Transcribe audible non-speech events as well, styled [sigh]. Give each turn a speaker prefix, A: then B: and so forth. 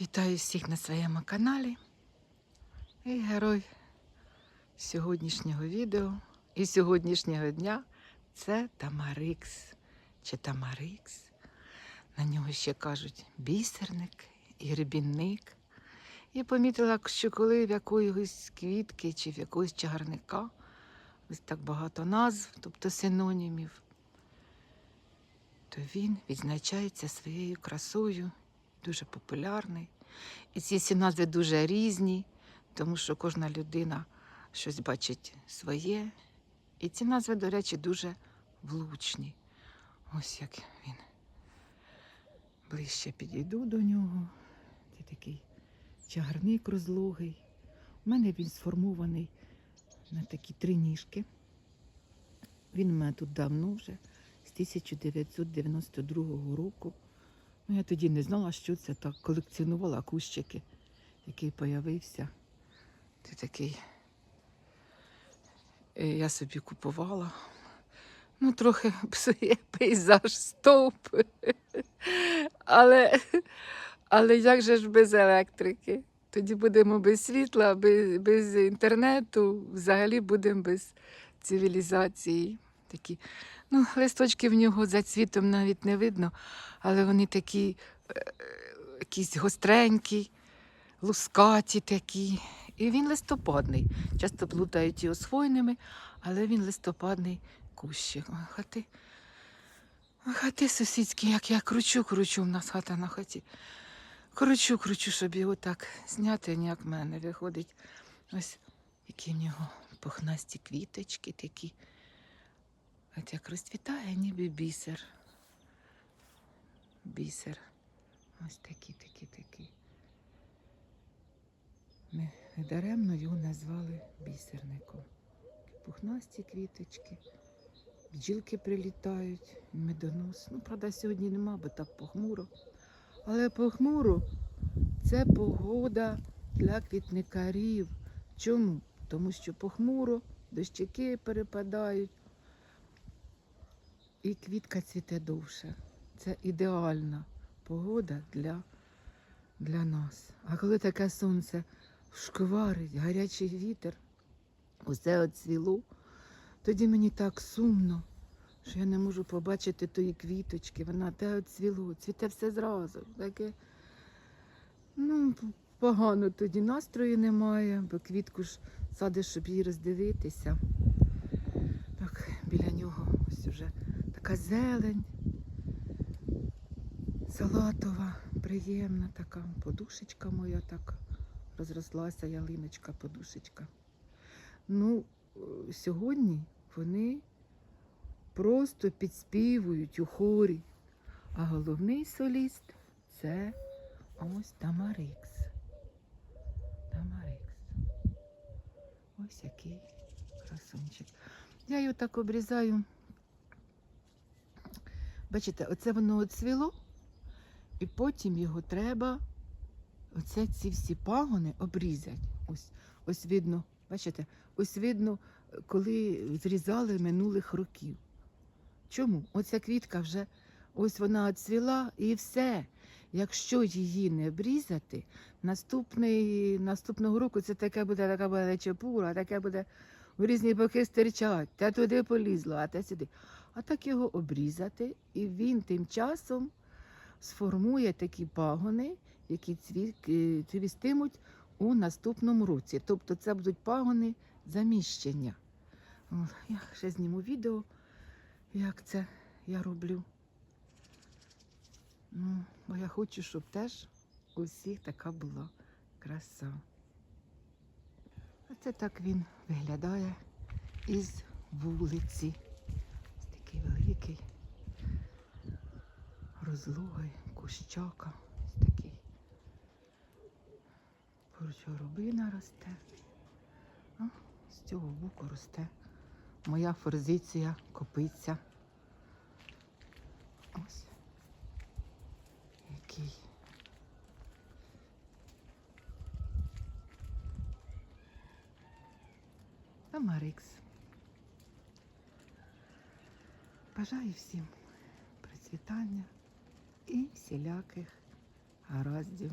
A: Вітаю всіх на своєму каналі. І герой сьогоднішнього відео і сьогоднішнього дня це Тамарикс чи Тамарикс. На нього ще кажуть бісерник і грибінник. І помітила, що коли в якоїсь квітки чи в якогось чагарника ось так багато назв, тобто синонімів, то він відзначається своєю красою дуже популярний. І ці всі назви дуже різні, тому що кожна людина щось бачить своє. І ці назви, до речі, дуже влучні. Ось як він. Ближче підійду до нього. Це такий чагарник розлогий. У мене він сформований на такі три ніжки. Він у мене тут давно вже, з 1992 року. Ну, я тоді не знала, що це так. Колекціонувала кущики, який появився. Це такий. е, Я собі купувала. Ну, трохи [laughs] псує пейзаж стовп. Але, але як же ж без електрики? Тоді будемо без світла, без, без інтернету, взагалі будемо без цивілізації. Такі. Ну, листочки в нього за цвітом навіть не видно, але вони такі е, якісь гостренькі, лускаті такі. І він листопадний. Часто плутають його з хвойними, але він листопадний кущик. Хати. Хати сусідські, як я кручу, кручу, в нас хата на хаті. Кручу, кручу, щоб його так зняти, ніяк мене виходить. Ось які в нього пухнасті квіточки такі. От як розцвітає, ніби бісер. Бісер. Ось такі, такі, такі. Не даремно його назвали бісерником. Пухнасті квіточки, бджілки прилітають, медонос. Ну, правда, сьогодні нема, бо так похмуро. Але похмуро це погода для квітникарів. Чому? Тому що похмуро, дощики перепадають, і квітка цвіте довше. Це ідеальна погода для, для нас. А коли таке сонце шкварить, гарячий вітер, усе оцвіло, тоді мені так сумно, що я не можу побачити тої квіточки. Вона те оцвіло, цвіте все зразу. Таке, ну, погано тоді настрою немає, бо квітку ж садиш, щоб її роздивитися. Так, біля нього ось уже така зелень, салатова, приємна така подушечка моя так розрослася, ялиночка, подушечка. Ну, е, сьогодні вони просто підспівують у хорі. А головний соліст це ось Тамарикс. Тамарикс. Ось який красунчик. Я його так обрізаю. Бачите, оце воно оцвіло, і потім його треба, оце ці всі пагони обрізати. Ось, ось видно, бачите, ось видно, коли зрізали минулих років. Чому? Оця квітка вже ось вона оцвіла і все. Якщо її не обрізати, наступний, наступного року це таке буде, така буде речепура, таке буде в різні боки стирчать, те туди полізло, а те сюди. А так його обрізати, і він тим часом сформує такі пагони, які е, цвістимуть у наступному році. Тобто це будуть пагони заміщення. Я ще зніму відео, як це я роблю. Ну, бо я хочу, щоб теж у всіх така була краса. Оце так він виглядає із вулиці. Ось такий великий, розлогий, кущака. Ось такий. Поруч горобина росте. А з цього боку росте моя форзиція копиця. Ось. Який. Тамарикс. Бажаю всім процвітання і всіляких гараздів.